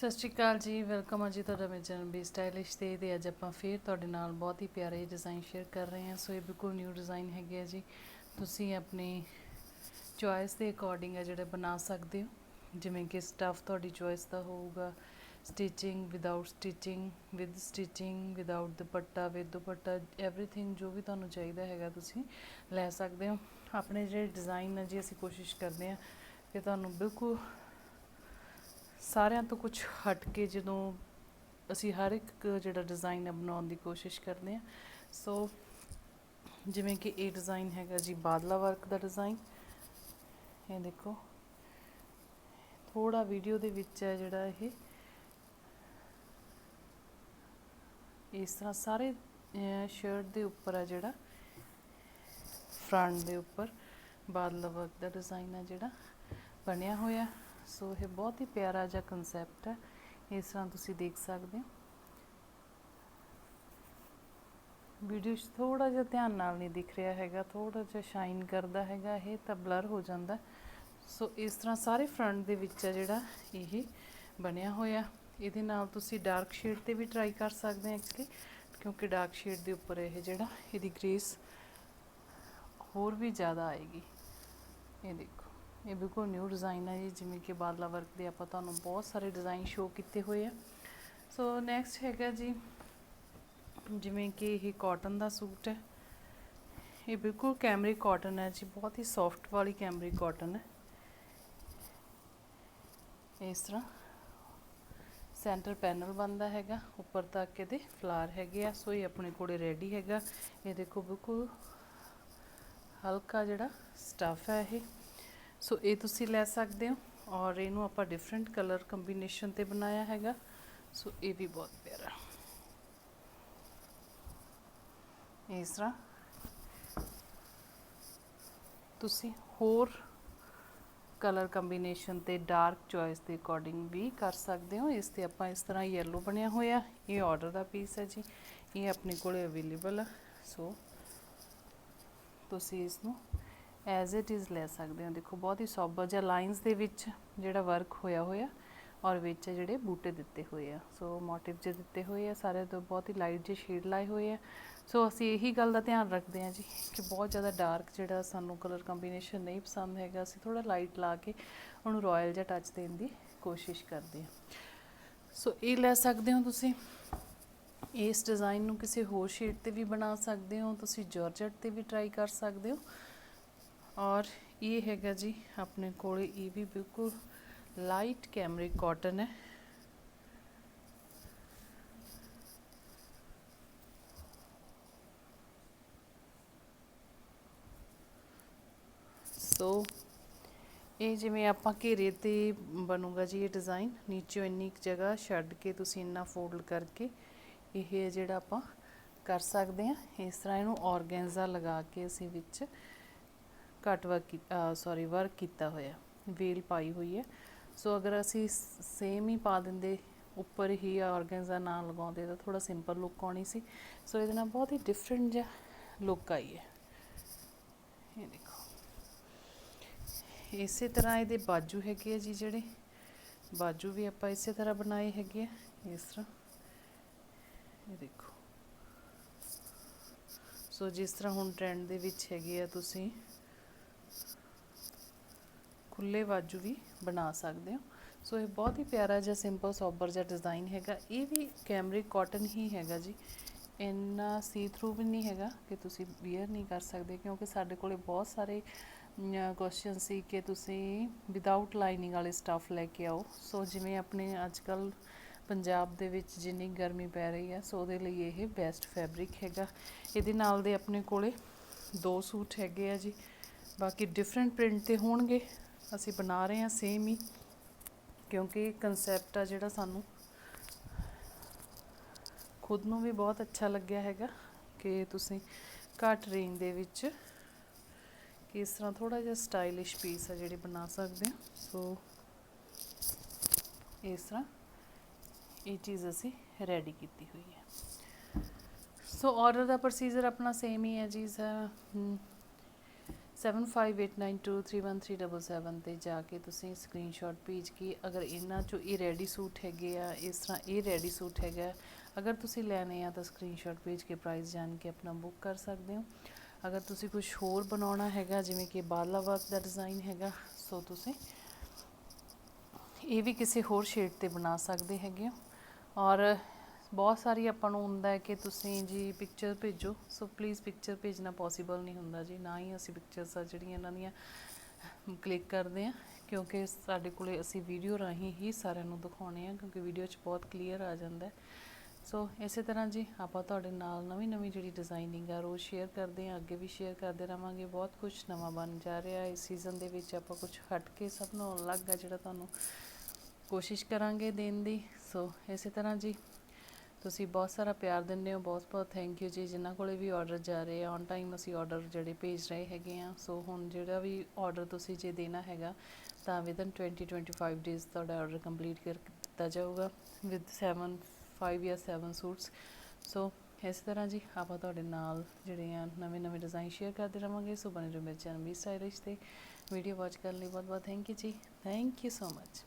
ਸਤਿ ਸ਼੍ਰੀ ਅਕਾਲ ਜੀ ਵੈਲਕਮ ਹੈ ਜੀ ਤੁਹਾਡਾ ਮੇਰੇ ਚੈਨਲ ਬੀ ਸਟਾਈਲਿਸ਼ ਤੇ ਤੇ ਅੱਜ ਆਪਾਂ ਫੇਰ ਤੁਹਾਡੇ ਨਾਲ ਬਹੁਤ ਹੀ ਪਿਆਰੇ ਡਿਜ਼ਾਈਨ ਸ਼ੇਅਰ ਕਰ ਰਹੇ ਹਾਂ। ਸੋ ਇਹ ਬਿਲਕੁਲ ਨਿਊ ਡਿਜ਼ਾਈਨ ਹੈਗੇ ਆ ਜੀ। ਤੁਸੀਂ ਆਪਣੀ ਚੁਆਇਸ ਦੇ ਅਕੋਰਡਿੰਗ ਆ ਜਿਹੜੇ ਬਣਾ ਸਕਦੇ ਹੋ। ਜਿਵੇਂ ਕਿ ਸਟਫ ਤੁਹਾਡੀ ਚੁਆਇਸ ਦਾ ਹੋਊਗਾ। Stitching without stitching with stitching without dupatta with dupatta everything ਜੋ ਵੀ ਤੁਹਾਨੂੰ ਚਾਹੀਦਾ ਹੈਗਾ ਤੁਸੀਂ ਲੈ ਸਕਦੇ ਹੋ। ਆਪਣੇ ਜਿਹੜੇ ਡਿਜ਼ਾਈਨ ਆ ਜੀ, ਅਸੀਂ ਕੋਸ਼ਿਸ਼ ਕਰਦੇ ਹਾਂ ਕਿ ਤੁਹਾਨੂੰ ਬਿਲਕੁਲ ਸਾਰਿਆਂ ਤੋਂ ਕੁਝ ਹਟ ਕੇ ਜਦੋਂ ਅਸੀਂ ਹਰ ਇੱਕ ਜਿਹੜਾ ਡਿਜ਼ਾਈਨ ਹੈ ਬਣਾਉਣ ਦੀ ਕੋਸ਼ਿਸ਼ ਕਰਦੇ ਹਾਂ। ਸੋ ਜਿਵੇਂ ਕਿ ਇਹ ਡਿਜ਼ਾਈਨ ਹੈਗਾ ਜੀ ਬਾਦਲਾ ਵਰਕ ਦਾ ਡਿਜ਼ਾਈਨ ਇਹ ਦੇਖੋ ਥੋੜਾ ਵੀਡੀਓ ਦੇ ਵਿੱਚ ਹੈ ਜਿਹੜਾ ਇਹ। ਇਸ ਤਰ੍ਹਾਂ ਸਾਰੇ ਸ਼ਰਟ ਦੇ ਉੱਪਰ ਆ ਜਿਹੜਾ। ਫਰੰਟ ਦੇ ਉੱਪਰ ਬਾਦਲਾ ਵਰਕ ਦਾ ਡਿਜ਼ਾਈਨ ਆ ਜਿਹੜਾ ਬਣਿਆ ਹੋਇਆ। ਸੋ ਇਹ ਬਹੁਤ ਹੀ ਪਿਆਰਾ ਜਿਹਾ ਕਨਸੈਪਟ ਹੈ। ਇਸ ਤਰ੍ਹਾਂ ਤੁਸੀਂ ਦੇਖ ਸਕਦੇ ਹੋ। ਵੀਡੀਓ 'ਚ ਥੋੜਾ ਜਿਹਾ ਧਿਆਨ ਨਾਲ ਨਹੀਂ ਦਿਖ ਰਿਹਾ ਹੈਗਾ ਥੋੜਾ ਜਿਹਾ ਸ਼ਾਈਨ ਕਰਦਾ ਹੈਗਾ, ਇਹ ਤਾਂ ਬਲਰ ਹੋ ਜਾਂਦਾ। ਸੋ ਇਸ ਤਰ੍ਹਾਂ ਸਾਰੇ ਫਰੰਟ ਦੇ ਵਿੱਚ ਹੈ ਜਿਹੜਾ ਇਹ ਬਣਿਆ ਹੋਇਆ। ਇਹਦੇ ਨਾਲ ਤੁਸੀਂ ਡਾਰਕ ਸ਼ੇਡ ਤੇ ਵੀ ਟਰਾਈ ਕਰ ਸਕਦੇ ਹੋ ਐਕਚੁਅਲੀ ਕਿਉਂਕਿ ਡਾਰਕ ਸ਼ੇਡ ਦੇ ਉੱਪਰ ਇਹ ਜਿਹੜਾ, ਇਹਦੀ ਗ੍ਰੇਸ ਹੋਰ ਵੀ ਜ਼ਿਆਦਾ ਆਏਗੀ। ਇਹ ਦੇਖੋ। ਇਹ ਬਿਲਕੁਲ ਨਿਊ ਡਿਜ਼ਾਈਨ ਹੈ ਜੀ, ਜਿਵੇਂ ਕਿ ਬਾਦਲਾ ਵਰਕ ਦੇ ਆਪਾਂ ਤੁਹਾਨੂੰ ਬਹੁਤ ਸਾਰੇ ਡਿਜ਼ਾਈਨ ਸ਼ੋ ਕੀਤੇ ਹੋਏ ਆ। ਸੋ ਨੈਕਸਟ ਹੈਗਾ ਜੀ, ਜਿਵੇਂ ਕਿ ਇਹ ਕਾਟਨ ਦਾ ਸੂਟ ਹੈ। ਇਹ ਬਿਲਕੁਲ ਕੈਮਰੀ ਕਾਟਨ ਹੈ ਜੀ, ਬਹੁਤ ਹੀ ਸੌਫਟ ਵਾਲੀ ਕੈਮਰੀ ਕਾਟਨ ਹੈ। ਇਸ ਤਰ੍ਹਾਂ ਸੈਂਟਰ ਪੈਨਲ ਬੰਦਾ ਹੈਗਾ, ਉੱਪਰ ਤੱਕ ਇਹਦੇ ਫਲਾਰ ਹੈਗੇ ਆ। ਸੋ ਇਹ ਆਪਣੇ ਕੋਲੇ ਰੈਡੀ ਹੈਗਾ। ਇਹ ਦੇਖੋ ਬਿਲਕੁਲ ਹਲਕਾ ਜਿਹੜਾ ਸਟਫ ਹੈ ਇਹ। ਸੋ ਇਹ ਤੁਸੀਂ ਲੈ ਸਕਦੇ ਹੋ ਔਰ ਇਹਨੂੰ ਆਪਾਂ ਡਿਫਰੈਂਟ ਕਲਰ ਕੰਬੀਨੇਸ਼ਨ ਤੇ ਬਣਾਇਆ ਹੈਗਾ। ਸੋ ਇਹ ਵੀ ਬਹੁਤ ਪਿਆਰਾ। ਇਸ ਤਰ੍ਹਾਂ। ਤੁਸੀਂ ਹੋਰ ਕਲਰ ਕੰਬੀਨੇਸ਼ਨ ਤੇ ਡਾਰਕ ਚੋਇਸ ਦੇ ਅਕੋਰਡਿੰਗ ਵੀ ਕਰ ਸਕਦੇ ਹੋ। ਇਸ ਤੇ ਆਪਾਂ ਇਸ ਤਰ੍ਹਾਂ ਯੈਲੋ ਬਣਿਆ ਹੋਇਆ। ਇਹ ਆਰਡਰ ਦਾ ਪੀਸ ਹੈ ਜੀ। ਇਹ ਆਪਣੇ ਕੋਲੇ ਅਵੇਲੇਬਲ ਆ। ਸੋ ਤੁਸੀਂ ਇਸ ਨੂੰ ਐਜ਼ ਇਟ ਇਜ਼ ਲੈ ਸਕਦੇ ਹੋ। ਦੇਖੋ, ਬਹੁਤ ਹੀ ਸੋਬਰ ਜਿਹਾ ਲਾਈਨਸ ਦੇ ਵਿੱਚ ਜਿਹੜਾ ਵਰਕ ਹੋਇਆ ਹੋਇਆ ਔਰ ਵਿੱਚ ਜਿਹੜੇ ਬੂਟੇ ਦਿੱਤੇ ਹੋਏ ਆ। ਸੋ ਮੋਟਿਵ ਜੇ ਦਿੱਤੇ ਹੋਏ ਆ ਸਾਰੇ ਤੋਂ ਬਹੁਤ ਹੀ ਲਾਈਟ ਜਿਹੇ ਸ਼ੇਡ ਲਾਏ ਹੋਏ ਆ। ਸੋ ਅਸੀਂ ਇਹੀ ਗੱਲ ਦਾ ਧਿਆਨ ਰੱਖਦੇ ਹਾਂ ਜੀ ਕਿ ਬਹੁਤ ਜ਼ਿਆਦਾ ਡਾਰਕ ਜਿਹੜਾ ਸਾਨੂੰ ਕਲਰ ਕੰਬੀਨੇਸ਼ਨ ਨਹੀਂ ਪਸੰਦ ਹੈਗਾ। ਅਸੀਂ ਥੋੜਾ ਲਾਈਟ ਲਾ ਕੇ ਉਹਨੂੰ ਰਾਇਲ ਜਿਹਾ ਟੱਚ ਦੇਣ ਦੀ ਕੋਸ਼ਿਸ਼ ਕਰਦੇ ਹਾਂ। ਸੋ ਇਹ ਲੈ ਸਕਦੇ ਹੋ ਤੁਸੀਂ। ਇਸ ਡਿਜ਼ਾਈਨ ਨੂੰ ਕਿਸੇ ਹੋਰ ਸ਼ੇਡ ਤੇ ਵੀ ਬਣਾ ਸਕਦੇ ਹੋ। ਤੁਸੀਂ ਜਾਰਜਟ ਤੇ ਵੀ ਟਰਾਈ ਕਰ ਸਕਦੇ ਹੋ। ਔਰ ਇਹ ਹੈਗਾ ਜੀ ਆਪਣੇ ਕੋਲ, ਇਹ ਵੀ ਬਿਲਕੁਲ ਲਾਈਟ ਕੈਮਰਿਕ ਕਾਟਨ ਹੈ। ਸੋ ਇਹ ਜਿਵੇਂ ਆਪਾਂ ਘੇਰੇ ਤੇ ਬਣੂਗਾ ਜੀ ਇਹ ਡਿਜ਼ਾਈਨ ਨੀਚੇ ਇੰਨੀ ਕੁ ਜਗ੍ਹਾ ਛੱਡ ਕੇ ਤੁਸੀਂ ਇੰਨਾ ਫੋਲਡ ਕਰਕੇ ਇਹ ਜਿਹੜਾ ਆਪਾਂ ਕਰ ਸਕਦੇ ਹਾਂ। ਇਸ ਤਰ੍ਹਾਂ ਇਹਨੂੰ ਔਰਗੈਂਜ਼ਾ ਲਗਾ ਕੇ ਅਸੀਂ ਵਿੱਚ ਘੱਟ ਵਰਕ ਸੌਰੀ ਵਰਕ ਕੀਤਾ ਹੋਇਆ, ਵੇਲ ਪਾਈ ਹੋਈ ਹੈ। ਸੋ ਅਗਰ ਅਸੀਂ ਸੇਮ ਹੀ ਪਾ ਦਿੰਦੇ, ਉੱਪਰ ਹੀ ਔਰਗੈਂਜ਼ਾ ਨਾ ਲਗਾਉਂਦੇ, ਤਾਂ ਥੋੜਾ ਸਿੰਪਲ ਲੁੱਕ ਆਉਣੀ ਸੀ। ਸੋ ਇਹਦੇ ਨਾਲ ਬਹੁਤ ਹੀ ਡਿਫਰੈਂਟ ਜਿਹਾ ਲੁੱਕ ਆਈ ਹੈ। ਇਹ ਦੇਖੋ। ਇਸੇ ਤਰ੍ਹਾਂ ਇਹਦੇ ਬਾਜੂ ਹੈਗੇ ਆ ਜੀ ਜਿਹੜੇ। ਬਾਜੂ ਵੀ ਆਪਾਂ ਇਸੇ ਤਰ੍ਹਾਂ ਬਣਾਏ ਹੈਗੇ ਆ, ਇਸ ਤਰ੍ਹਾਂ। ਇਹ ਦੇਖੋ। ਸੋ ਜਿਸ ਤਰ੍ਹਾਂ ਹੁਣ ਟ੍ਰੈਂਡ ਦੇ ਵਿੱਚ ਹੈਗੇ ਆ ਤੁਸੀਂ। ਖੁੱਲੇ ਬਾਜੂ ਵੀ ਬਣਾ ਸਕਦੇ ਹੋ। ਸੋ ਇਹ ਬਹੁਤ ਹੀ ਪਿਆਰਾ ਜਿਹਾ ਸਿੰਪਲ ਸੋਬਰ ਜਿਹਾ ਡਿਜ਼ਾਈਨ ਹੈਗਾ। ਇਹ ਵੀ ਕੈਮਰਿਕ ਕਾਟਨ ਹੀ ਹੈਗਾ ਜੀ। ਇੰਨਾ ਸੀ ਥਰੂ ਵੀ ਨਹੀਂ ਹੈਗਾ ਕਿ ਤੁਸੀਂ ਵੀਅਰ ਨਹੀਂ ਕਰ ਸਕਦੇ ਕਿਉਂਕਿ ਸਾਡੇ ਕੋਲੇ ਬਹੁਤ ਸਾਰੇ ਕੁਐਸਚਨ ਸੀ ਕਿ ਤੁਸੀਂ ਵਿਦਆਊਟ ਲਾਈਨਿੰਗ ਵਾਲੇ ਸਟਫ ਲੈ ਕੇ ਆਓ। ਸੋ ਜਿਵੇਂ ਆਪਣੇ ਅੱਜ ਕੱਲ ਪੰਜਾਬ ਦੇ ਵਿੱਚ ਜਿੰਨੀ ਗਰਮੀ ਪੈ ਰਹੀ ਹੈ, ਸੋ ਉਹਦੇ ਲਈ ਇਹ ਬੈਸਟ ਫੈਬਰਿਕ ਹੈਗਾ। ਇਹਦੇ ਨਾਲ ਦੇ ਆਪਣੇ ਕੋਲੇ ਦੋ ਸੂਟ ਹੈਗੇ ਆ ਜੀ। ਬਾਕੀ ਡਿਫਰੈਂਟ ਪ੍ਰਿੰਟ ਤੇ ਹੋਣਗੇ। ਅਸੀਂ ਬਣਾ ਰਹੇ ਹਾਂ ਸੇਮ ਹੀ, ਕਿਉਂਕਿ ਕਨਸੈਪਟ ਆ ਜਿਹੜਾ ਸਾਨੂੰ ਖੁਦ ਨੂੰ ਵੀ ਬਹੁਤ ਅੱਛਾ ਲੱਗਿਆ ਹੈਗਾ ਕਿ ਤੁਸੀਂ ਘੱਟ ਰੇਂਜ ਦੇ ਵਿੱਚ ਕਿਸ ਤਰ੍ਹਾਂ ਥੋੜਾ ਜਿਹਾ ਸਟਾਈਲਿਸ਼ ਪੀਸ ਆ ਜਿਹੜੇ ਬਣਾ ਸਕਦੇ ਹੋ। ਸੋ ਇਸ ਤਰ੍ਹਾਂ ਇਹ ਚੀਜ਼ ਅਸੀਂ ਰੈਡੀ ਕੀਤੀ ਹੋਈ ਹੈ। ਸੋ ਆਰਡਰ ਦਾ ਪ੍ਰੋਸੀਜਰ ਆਪਣਾ ਸੇਮ ਹੀ ਹੈ ਜੀ 7589231377 ਤੇ ਜਾ ਕੇ ਤੁਸੀਂ ਸਕਰੀਨਸ਼ਾਟ ਭੇਜ ਕੇ ਅਗਰ ਇਹਨਾਂ ਚੋਂ ਇਹ ਰੈਡੀ ਸੂਟ ਹੈਗੇ ਆ, ਇਸ ਤਰ੍ਹਾਂ ਇਹ ਰੈਡੀ ਸੂਟ ਹੈਗਾ, ਅਗਰ ਤੁਸੀਂ ਲੈਣੇ ਆ ਤਾਂ ਸਕਰੀਨਸ਼ਾਟ ਭੇਜ ਕੇ ਪ੍ਰਾਈਸ ਜਾਣ ਕੇ ਆਪਣਾ ਬੁੱਕ ਕਰ ਸਕਦੇ ਹੋ। ਅਗਰ ਤੁਸੀਂ ਕੁਝ ਹੋਰ ਬਣਾਉਣਾ ਹੈਗਾ, ਜਿਵੇਂ ਕਿ ਬਾਲਾ ਵਰਕ ਦਾ ਡਿਜ਼ਾਈਨ ਹੈਗਾ, ਸੋ ਤੁਸੀਂ ਇਹ ਵੀ ਕਿਸੇ ਹੋਰ ਸ਼ੇਡ ਤੇ ਬਣਾ ਸਕਦੇ ਹੈਗੇ ਹੋ। ਔਰ ਬਹੁਤ ਸਾਰੀ ਆਪਾਂ ਨੂੰ ਹੁੰਦਾ ਹੈ ਕਿ ਤੁਸੀਂ ਜੀ ਪਿਕਚਰ ਭੇਜੋ ਸੋ ਪਲੀਜ਼ ਪਿਕਚਰ ਭੇਜਣਾ ਪੋਸੀਬਲ ਨਹੀਂ ਹੁੰਦਾ ਜੀ, ਨਾ ਹੀ ਅਸੀਂ ਪਿਕਚਰਸ ਆ ਜਿਹੜੀਆਂ ਇਹਨਾਂ ਦੀਆਂ ਕਲਿੱਕ ਕਰਦੇ ਆ ਕਿਉਂਕਿ ਸਾਡੇ ਕੋਲੇ ਅਸੀਂ ਵੀਡੀਓ ਰਾਹੀਂ ਹੀ ਸਾਰਿਆਂ ਨੂੰ ਦਿਖਾਉਣੇ ਆ ਕਿਉਂਕਿ ਵੀਡੀਓ 'ਚ ਬਹੁਤ ਕਲੀਅਰ ਆ ਜਾਂਦਾ ਸੋ ਇਸੇ ਤਰ੍ਹਾਂ ਜੀ ਆਪਾਂ ਤੁਹਾਡੇ ਨਾਲ ਨਵੀਂ ਨਵੀਂ ਜਿਹੜੀ ਡਿਜ਼ਾਈਨਿੰਗ ਆ, ਰੋਜ਼ ਸ਼ੇਅਰ ਕਰਦੇ ਆ ਅੱਗੇ ਵੀ ਸ਼ੇਅਰ ਕਰਦੇ ਰਵਾਂਗੇ ਬਹੁਤ ਕੁਝ ਨਵਾਂ ਬਣ ਜਾ ਰਿਹਾ ਇਸ ਸੀਜ਼ਨ ਦੇ ਵਿੱਚ ਆਪਾਂ ਕੁਝ ਹਟ ਕੇ ਸਭ ਨੂੰ ਅਲੱਗ ਆ ਜਿਹੜਾ ਤੁਹਾਨੂੰ ਕੋਸ਼ਿਸ਼ ਕਰਾਂਗੇ ਦੇਣ ਦੀ। ਸੋ ਇਸੇ ਤਰ੍ਹਾਂ ਜੀ ਤੁਸੀਂ ਬਹੁਤ ਸਾਰਾ ਪਿਆਰ ਦਿੰਦੇ ਹੋ, ਬਹੁਤ ਬਹੁਤ ਥੈਂਕ ਯੂ ਜੀ, ਜਿਨ੍ਹਾਂ ਕੋਲੇ ਵੀ ਆਰਡਰ ਜਾ ਰਹੇ ਆ। ਔਨ ਟਾਈਮ ਅਸੀਂ ਆਰਡਰ ਜਿਹੜੇ ਭੇਜ ਰਹੇ ਹੈਗੇ ਆ। ਸੋ ਹੁਣ ਜਿਹੜਾ ਵੀ ਆਰਡਰ ਤੁਸੀਂ ਜੇ ਦੇਣਾ ਹੈਗਾ, ਤਾਂ ਵਿਦਨ 20 25 ਡੇਜ਼ ਤੁਹਾਡਾ ਆਰਡਰ ਕੰਪਲੀਟ ਕਰ ਦਿੱਤਾ ਜਾਊਗਾ ਵਿਦ 7 5 ਜਾਂ 7 ਸੂਟਸ ਸੋ ਇਸ ਤਰ੍ਹਾਂ ਜੀ ਆਪਾਂ ਤੁਹਾਡੇ ਨਾਲ ਜਿਹੜੇ ਆ ਨਵੇਂ ਨਵੇਂ ਡਿਜ਼ਾਈਨ ਸ਼ੇਅਰ ਕਰਦੇ ਰਵਾਂਗੇ। ਸੋ ਬਣੇ ਰਹੋ ਮੇਰੇ ਚੈਨਲ ਵੀ ਸਟਾਈਲਿਸ਼ ਤੇ। ਵੀਡੀਓ ਵਾਚ ਕਰਨ ਲਈ ਬਹੁਤ ਬਹੁਤ ਥੈਂਕ ਯੂ ਜੀ। Thank you so much